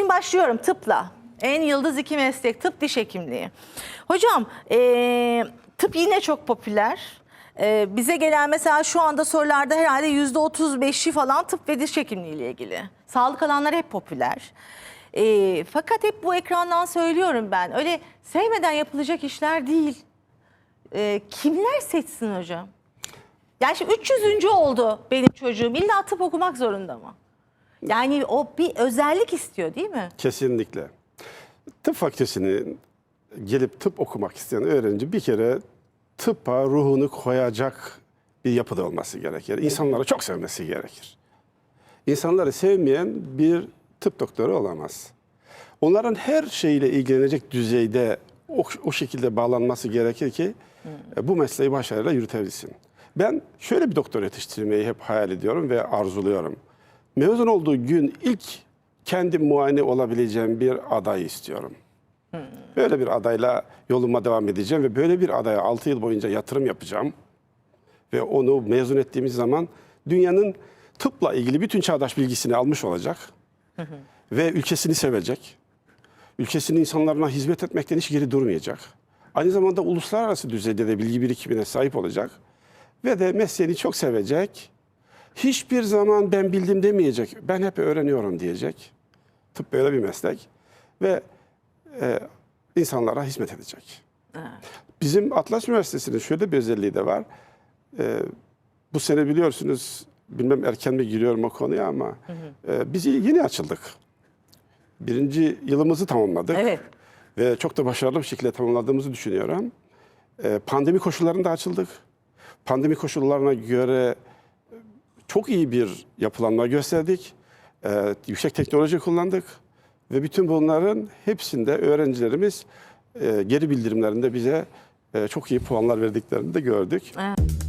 Şimdi başlıyorum tıpla. En yıldız iki meslek tıp diş hekimliği. Hocam eee, tıp yine çok popüler. Eee, bize gelen mesela şu anda sorularda herhalde yüzde otuz beşi falan tıp ve diş hekimliği ile ilgili. Sağlık alanları hep popüler. Eee, fakat hep bu ekrandan söylüyorum ben. Öyle sevmeden yapılacak işler değil. Eee, kimler seçsin hocam? Yani şimdi 300. oldu benim çocuğum. İlla tıp okumak zorunda mı? Yani o bir özellik istiyor değil mi? Kesinlikle. Tıp fakültesini gelip tıp okumak isteyen öğrenci bir kere tıbba ruhunu koyacak bir yapıda olması gerekir. İnsanları çok sevmesi gerekir. İnsanları sevmeyen bir tıp doktoru olamaz. Onların her şeyle ilgilenecek düzeyde o, o şekilde bağlanması gerekir ki e, bu mesleği başarıyla yürütebilsin. Ben şöyle bir doktor yetiştirmeyi hep hayal ediyorum ve arzuluyorum. Mezun olduğu gün ilk kendi muayene olabileceğim bir aday istiyorum. Böyle bir adayla yoluma devam edeceğim ve böyle bir adaya 6 yıl boyunca yatırım yapacağım. Ve onu mezun ettiğimiz zaman dünyanın tıpla ilgili bütün çağdaş bilgisini almış olacak. Ve ülkesini sevecek. Ülkesinin insanlarına hizmet etmekten hiç geri durmayacak. Aynı zamanda uluslararası düzeyde de bilgi birikimine sahip olacak. Ve de mesleğini çok sevecek. Hiçbir zaman ben bildim demeyecek. Ben hep öğreniyorum diyecek. Tıp böyle bir meslek. Ve e, insanlara hizmet edecek. Bizim Atlas Üniversitesi'nin şöyle bir özelliği de var. E, bu sene biliyorsunuz, bilmem erken mi giriyorum o konuya ama e, biz yeni açıldık. Birinci yılımızı tamamladık. Evet. Ve çok da başarılı bir şekilde tamamladığımızı düşünüyorum. E, pandemi koşullarında açıldık. Pandemi koşullarına göre çok iyi bir yapılanma gösterdik. E, yüksek teknoloji kullandık. Ve bütün bunların hepsinde öğrencilerimiz e, geri bildirimlerinde bize e, çok iyi puanlar verdiklerini de gördük. Evet.